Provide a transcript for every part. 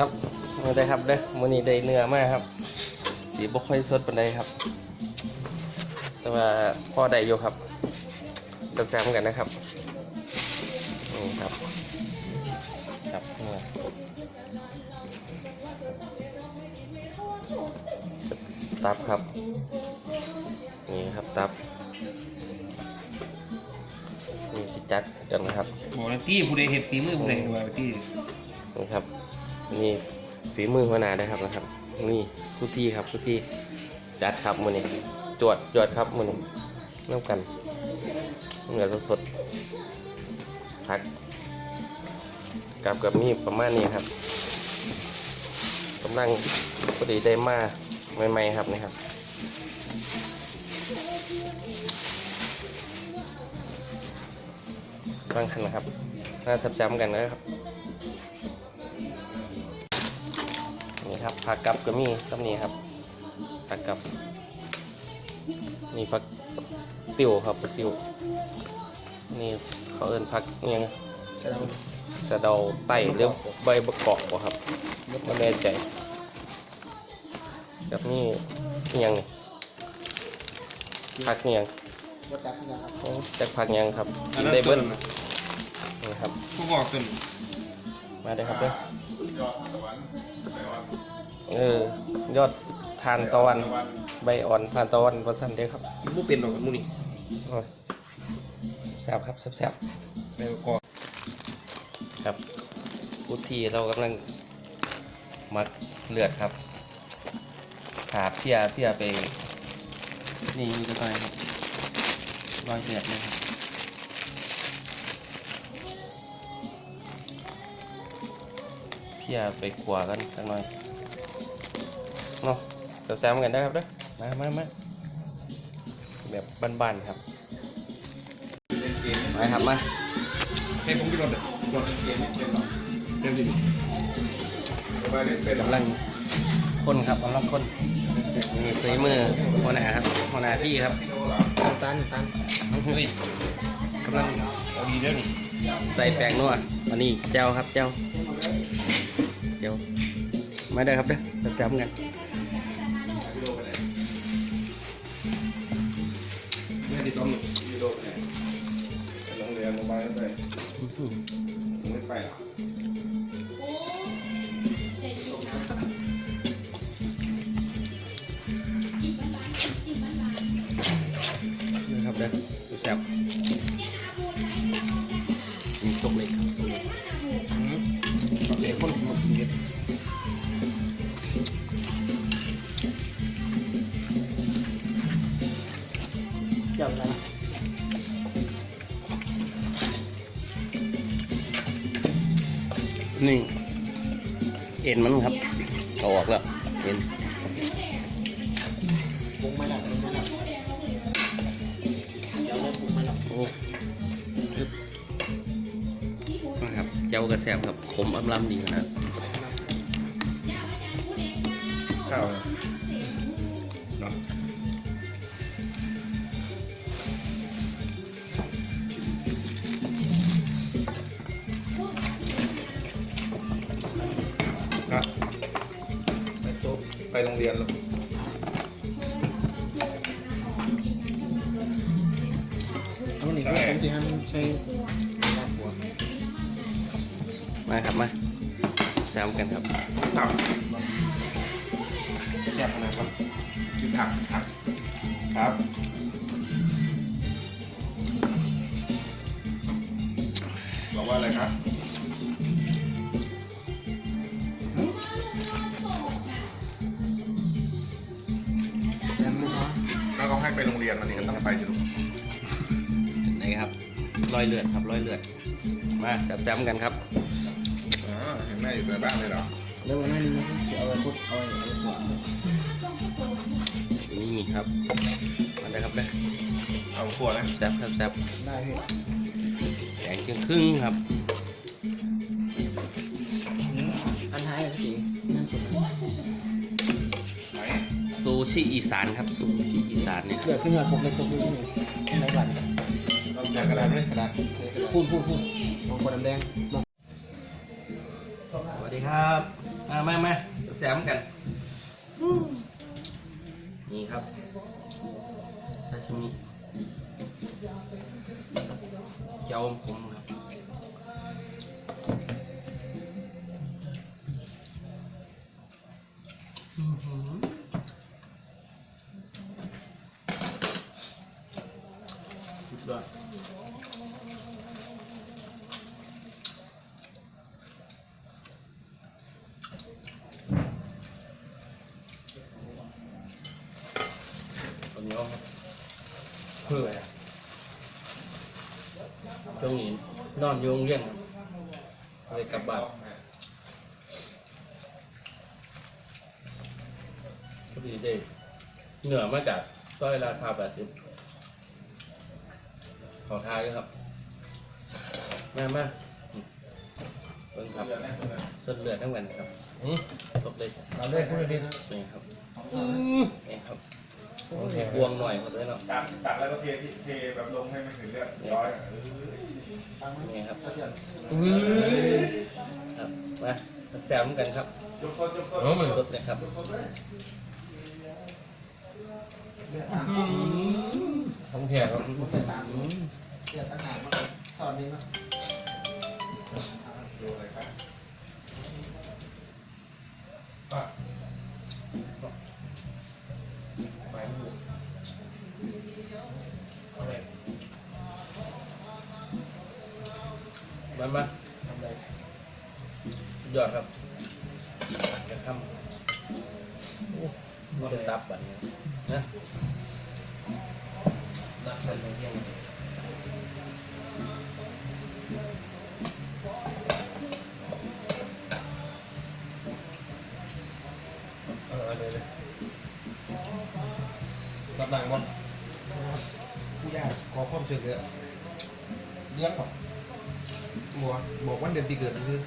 ครับมาได้ครับเด้อมื้อนี้ได้เนื้อมากครับ สีบ่ค่อยสดปานใดครับ แต่ว่าพอได้อยู่ครับแซ่บๆกันนะครับนี่ครับครับเนื้อตับครับ นี่ครับตับนี่สิจัดกันนะครับบอกเลยตี้ผู้ใดเห็ดฝีมือผู้ใดว่าตี้นี่ครับ นี่ฝีมือหัวหน้าได้ครับนะครับ นี่ผู้ที่ครับผู้ที่จัดครับมือนี้จวดจวดครับมือนี้น้ำกันเหนือสดๆพักกับกับมีประมาณนี้ครับกำลังพอดีได้มาใหม่ๆครับนี่ครับบางคันนะครับน่าจับจำกันนะครับ ครับผักกับก็มีตำนี้ครับผักกับนี่ผักติวครับผักติวนี่เขาเอิ้นผักอิหยังใช่แล้วสะเดาไต่หรือใบมะกอกบ่ครับไม่แน่ใจกับนี่อิหยังนี่ผักอิหยังวัดจับที่นะครับโอ้จักผักอิหยังครับอักินนนั้นได้ต้เบิ้นลนะนี่ครับผู้บอกต้นมาได้ครับเด้อ เออ ยอดทานตะวัน ใบอ่อนทานตะวันประสันเด้อครับผู้เป็นหรอกมูนี่โอ้ยแซ่บครับแซ่บแล้วก็ๆครับพุทธีเรากำลังมักเลือดครับขาเพียเพียไปนี่มีกระต่ายครับรอยเลือดนะครับเพียไปขวากันสักหน่อย เนาะแซ่บๆกันได้อครับเด้อมามามาแบบบ้านๆครับมาครับมาให้ผมไปรถเลยรถเกมเกมเราเร็วดิกำลังคนครับกำลังคนมีฝีมือหัวหน้าครับหัวหน้าที่ครับตันตันเฮ้ยกำลังเอาดีแล้วนี่ใส่แป้งนัววันนี้เจ้าครับเจ้าเจ้ามาเด้อครับเด้อแซ่บๆกัน ไม่ติดต่อหนูวิดีโอไปไหนไปโรงเรียนโรงพยาบาลไปอื้อหือผมไม่ไปหรอกนะครับเด็กดูแซ่บ เกี่ยวกันนี่เอ็นมันครับเอาออกแล้วเอ็นปรุงมาแล้วปรุงมาแล้วเดี๋ยวเราปรุงมาแล้วโอ้ปึ๊บนะครับเจ้ากระแซบครับขมอำลำดีขนาดข้าวเนาะ เรียนแล้วเอาหนิก็ผมสิฮันใช้ลาหัวมาครับมาแซมกันครับตับแยกนะครับคือถักถักครับบอกว่าอะไรครับ แล้วก็ให้ไปโรงเรียนวันนี้ก็ต้องไปสิลูกไหนครับรอยเลือดครับรอยเลือด มาแซมๆกันครับอ๋อเห็นแม่อยู่ในบ้านเลยเหรอแล้ววันนั้นนี่เดี๋ยวเอาไปพุทเอาไปเอาไปหัวนี่ครับมาเลยครับเลยเอาขวดนะแซบครับแซบได้พี่แดงครึ่งครึ่งๆครับ ชิอีสานครับซูชิอีสานเนี่ยเกิดขึ้นมาผมเลยตัวพี่นี่ในบัตรเราแจกกระดาษไหมกระดาษพูดพูดพูดมองคนน้ำแดงมองสวัสดีครับ มามามาแซมกันอืมนี่ครับซาชิมิเจ้าอมขมครับอื้อหือสุด ยอดตอนนี้ก็เพื่ออะไรช่วงนี้นอนอยู่โรงเรียนครับเลยกลับบ้านพอดีได้เหนือมาจากต้อยราคาแปดสิบ ขอทายด้วยครับ มามาอืมเบิ่งครับสดเลือดทั้งวันครับอืมสดเลย เราเล่นคนเดียวนี่ครับนี่ครับโอเคบวงหน่อยหมดเลยเนาะตักตักแล้วก็เทที่เทแบบลงให้มันถึงเลือดร้อยอะเออนี่ครับเดียวครับมาแซมกันครับยกสดยกสดโอ้มันสดเลยครับยกสดเลยเลือด ต้องแถมครับใส่ตามเลือดตั้งหากมาสอนนี้นะดูอะไรครับไปหมูอาเลยมามาทำอะไรยอดครับจะทำโอ้มันจะตับแบบนี้นะ ช่วยเหลือเลี้ยงบอกบอกบอกวันเดือนปีเกิดซื้อ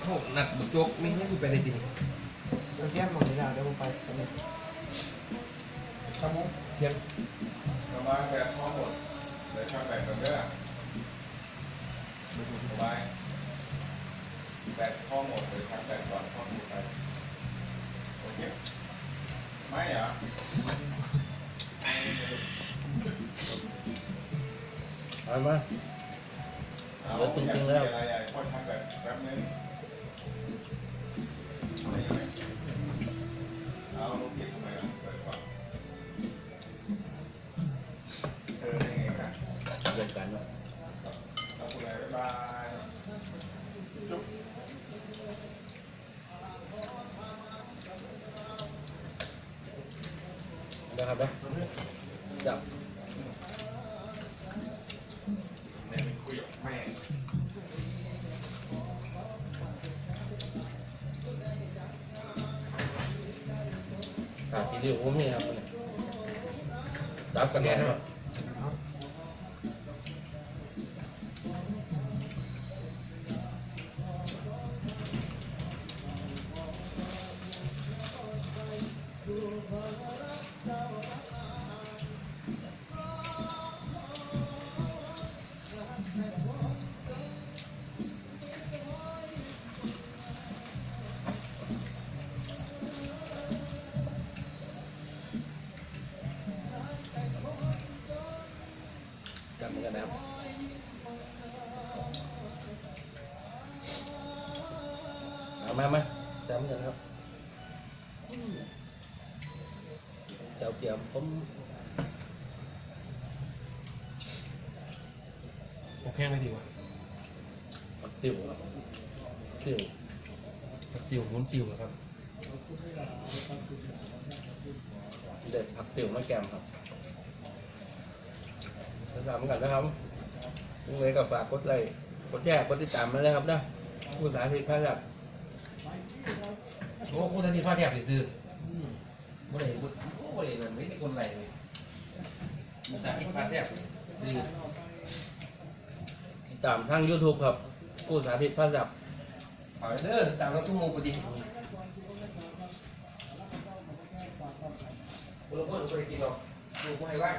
โอ้หนักบุกโจกไม่ให้กูไปเลยทีนี้เราแก้มมองนี้แล้วเดี๋ยวผมไปตอนนี้ครับผมเพียง ประมาณแบบข้อหมดเลยช่างแบตกันเด้อ มาเอาเดี๋ยวจริงๆแล้วอะไรๆค่อยช่างแบตแป๊บนึงอะไรยังไงเอาลูกปิดทำไมล่ะเปิดก่อนเธอได้ไงครับเดินกันเนาะขอบคุณเลยบ๊ายบายจุ๊บนะครับนะจับ แม่ไม่คุยกับแม่ ขาทีเรียวผมนี่ครับเนี่ยจับกันแน่นอน มามาจับมันกันครับเจ้าเกี่ยวผมโอเคไม่ดีกว่าปักติวครับติวติวผมติวอะครับเด็ดผักติวมาแกมครับจะทำกันนะครับยังไงก็ฝากกดไลค์กดแชร์กดติดตามมาเลยครับนะผู้สาธิตภาษา โอ้คุณทันทีฟ้าแทบสิซื้อบ่ได้บ่บ่ได้นั่นไม่ได้คนไรเลยมุสาธิตฟ้าแทบซื้อติดตามทาง YouTube ครับผู้สาธิตภาษาเอาเด้อตามเราทุ่งมูปฏิบุรุษคนเคยกินหรอกดูกูให้ไว้